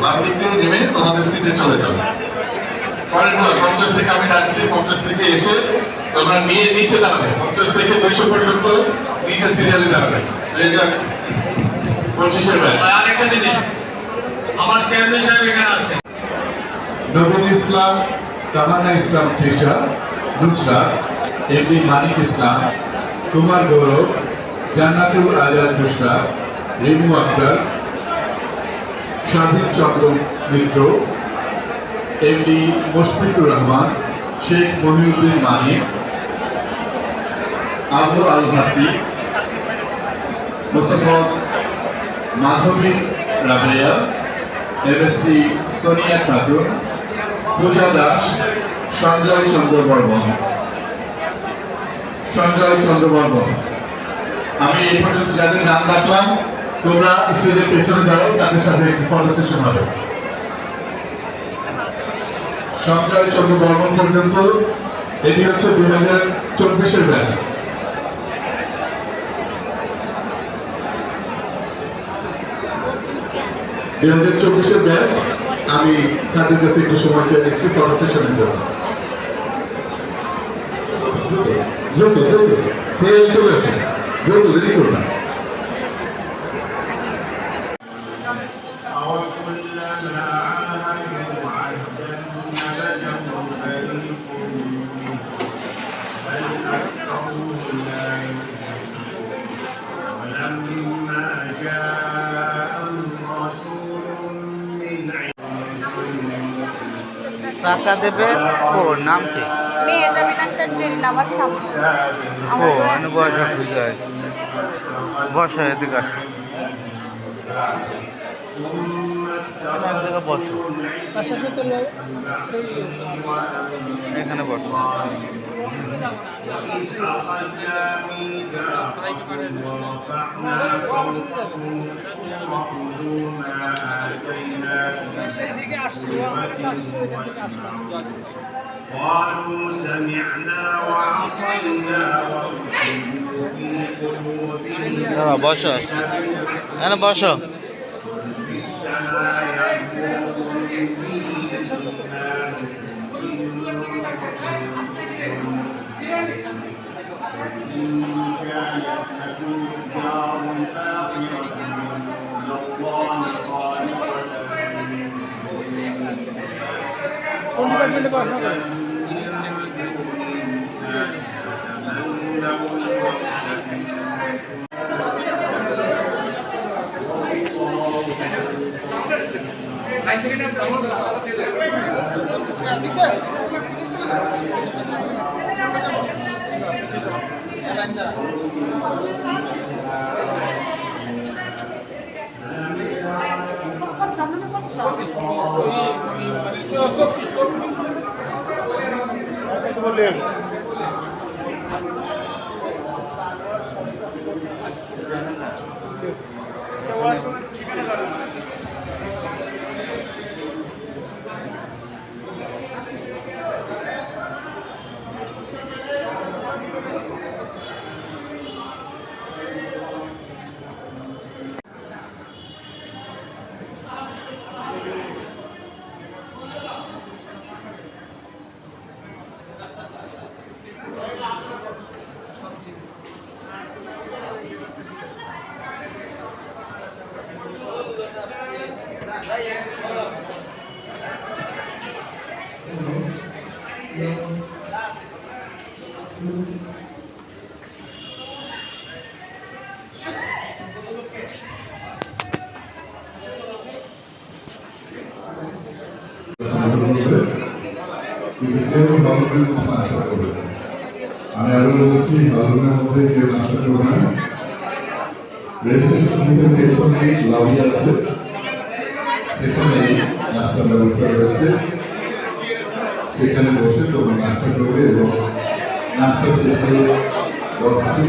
বাম দিক থেকে নেমে তোমাদের সিটে চলে যাবে। পরের পঞ্চাশ থেকে আমি ডাকছি পঞ্চাশ থেকে এসে তোমরা নিয়ে নিচে দাঁড়াবে। পঞ্চাশ থেকে দুইশো পর্যন্ত নিচে সিরিয়ালে দাঁড়াবে। পঁচিশের আরেকটা জিনিস আমার চেয়ারম্যান সাহেব এখানে আছে। নবীন ইসলাম তৃষা মানিক ইসলাম কুমার গৌরব জান্নাতুল আজাদ নুসরা রিমু আক্তার স্বাধীন চন্দ্র মিত্র এমডি মুশফিকুর রহমান, শেখ মহিউদ্দিন মানিক আবু আল হাসি মোসাম্মদ মাধবী রাবেয়া এমএসপি সোনিয়া খাতুন, পূজা দাস, সঞ্জয় চন্দ্র বর্মন সঞ্জয় চন্দ্র বর্মন আমি এই পর্যন্ত যাদের নাম রাখলাম তোমরা স্টেজের পেছনে যাও তাদের সাথে একটি ফটো সেশন হবে। সঞ্জয় চন্দ্র বর্মন পর্যন্ত, এটি হচ্ছে দুই হাজার চব্বিশের ব্যাচ দুই হাজার চব্বিশের ব্যাচ আমি স্যারদের কাছে একটু সময় চেয়ে নিচ্ছি ফটো সেশনের জন্য। দ্রুত দ্রুত সে চলে আসে। দ্রুত দেরি করবে টাকা দেবে ওর নাম কি মেয়ে যাবি না তার জেরিন আমার সামনে ও আমার বয়স- মানে বয়স বুঝে আছে বসো এদিকে আসো এক জায়গায় বসো এখানে বসো أخذنا ميثاقكم ورفعنا فوقكم الطور خذوا ما آتيناكم قالوا سمعنا وعصينا وأشركوا في قلوبهم দাঁড়াও বসো এখানে বসো بئس ما يأمركم به الإيمان إن كانت لكم الدار الآخرة عند الله কোন ডিপার্টমেন্টে পড়াশোনা করেন Thank you. আমি সেখানে নাস্তার ব্যবস্থা রয়েছে সেখানে বসে তোমরা নাস্তা করবে এবং নাস্তা শেষে দশটি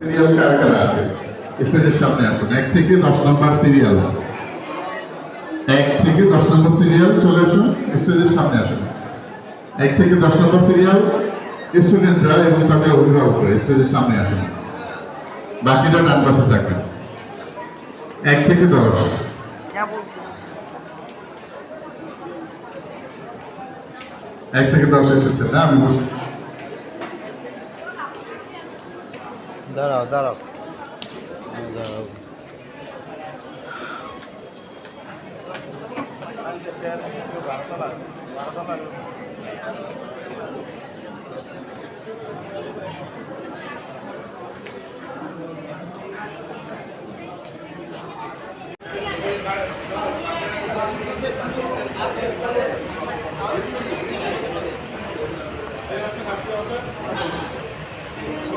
সিরিয়াল কারা কারা আছে? স্টেজের সামনে আসুন এক থেকে দশ নম্বর সিরিয়াল। এক থেকে দশ নম্বর সিরিয়াল, চলে আসুন, স্টেজের সামনে আসুন। এক থেকে দশ নম্বর সিরিয়াল, স্টুডেন্টরা এবং তাদের অভিভাবকরা স্টেজের সামনে আসুন। বাকিটা ডান পাশে থাকবেন। এক থেকে দশ। এক থেকে দশ এসেছে, না? আমি বসে দাঁড়াও দাঁড়াও। দাঁড়াও।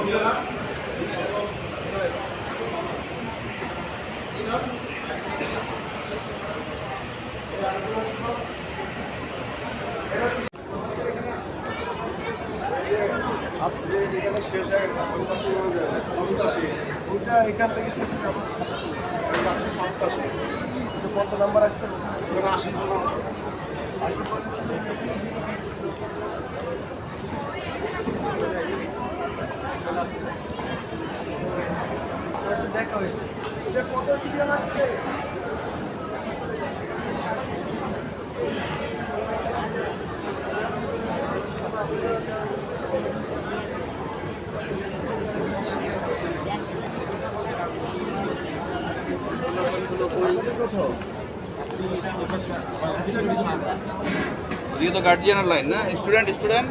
এখানে শেষ হয়ে ওই ওইটা এখান থেকে শেষ হয়ে কত নাম্বার আসছে? ওখানে আশি এটা কত সিরিয়াল আসছে ये तो गार्जियन लाइन ना स्टूडेंट स्टूडेंट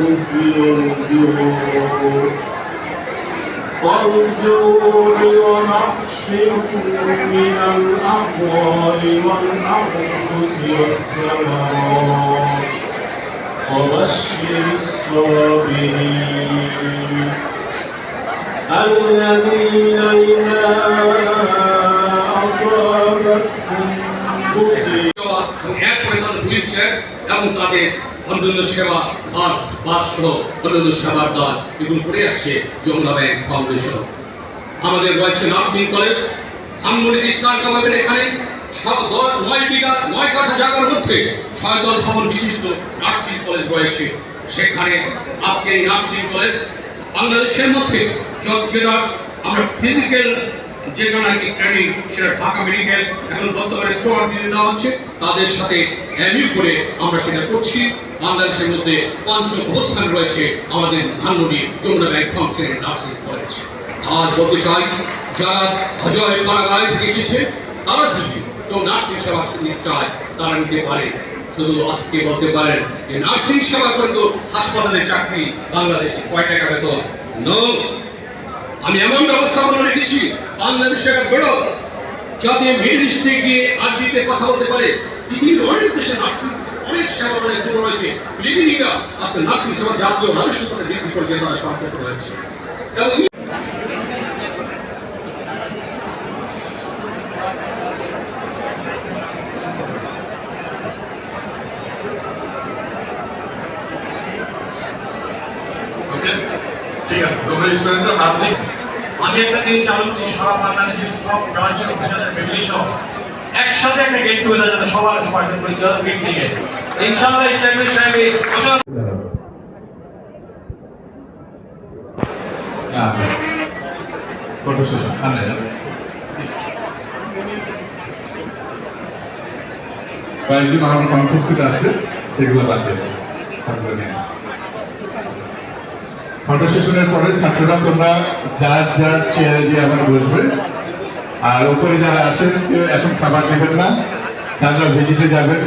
الخوف والجوع والجوع ونقص من الأموال والأنفس والثمرات وبشر الصابرين الذين إذا أصابتهم مصيبة এবং এরপরে তাদের হুইল চেয়ার এবং তাদের অন্যান্য সেবা আর পাঁচশো অন্যান্য সেবার দ্বার এগুলো করে আসছে যমুনা ব্যাংক ফাউন্ডেশন। আমাদের রয়েছে নার্সিং কলেজ আনমনিত ইসলাম কলেজের এখানে। নয় বিঘা নয় কাঠা জায়গার মধ্যে ছয় দল ভবন বিশিষ্ট নার্সিং কলেজ রয়েছে। সেখানে আজকে এই নার্সিং কলেজ বাংলাদেশের মধ্যে যত যেটা আমরা ফিজিক্যাল যেটা নাকি ট্রেনিং সেটা ঢাকা মেডিকেল এখন বর্তমানে স্টোর দিয়ে দেওয়া হচ্ছে, তাদের সাথে করে আমরা সেটা করছি। বাংলাদেশের মধ্যে পঞ্চম অবস্থান রয়েছে, আমাদের যমুনা ব্যাংক ফাংশনের নার্সিং কলেজ। বলতে চাই, যারা অজয় থেকে এসেছে, তারা যদি কেউ নার্সিং সেবা নিতে চায়, তারা নিতে পারে। শুধু আজকে বলতে পারেন যে নার্সিং সেবা করে তো হাসপাতালে চাকরি বাংলাদেশে কয় টাকা বেতন? নো। আমি এমন ব্যবস্থাপনা রেখেছি বাংলাদেশের বড় যাতে মিডল ইস্টে গিয়ে আরবিতে কথা বলতে পারে। পৃথিবীর অনেক দেশে নার্সিং অনেক সেবা অনেক দূর রয়েছে। ফিলিপিনিরা আজকে নার্সিং সেবা জাতীয় রাজস্ব করে বৃদ্ধি করে তারা সম্পর্ক রয়েছে ঠিক আছে, তোমরা স্টুডেন্টরা বাদ দিই। আমি একটা জিনিস চালু সারা বাংলাদেশের সব অফিসারের ফ্যামিলি সহ। একসাথে একটা গেট টুগেদার যাতে সবার পার্সেন্ট পরিচয় কয়েকজন আমার আছে, সেগুলো বাদ দিয়েছে। ফটো সেশনের পরে ছাত্ররা তোমরা যার যার চেয়ারে গিয়ে আবার বসবে। আর উপরে যারা আছেন, কেউ এখন খাবার নেবেন না। স্যাররা ভিজিটে যাবেন।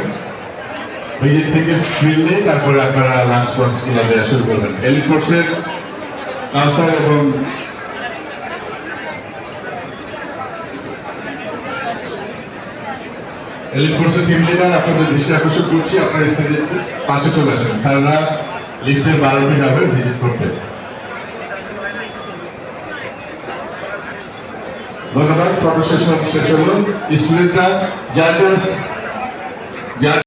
ভিজিট থেকে ফিরলে তারপরে আপনারা লাঞ্চ বক্স দেওয়া শুরু করবেন। এলিট কোর্সের কাউন্সার এবং এলিট ফোর্সের টিম লিডার আপনাদের দৃষ্টি আকর্ষণ করছি। আপনারা স্টেজের পাশে চলে আসেন। স্যাররা লিফটের বারোতে যাবে ভিজিট করতে। ধন্যবাদ। ফটো সেশন শেষ হলো। স্টুডেন্টরা যার যার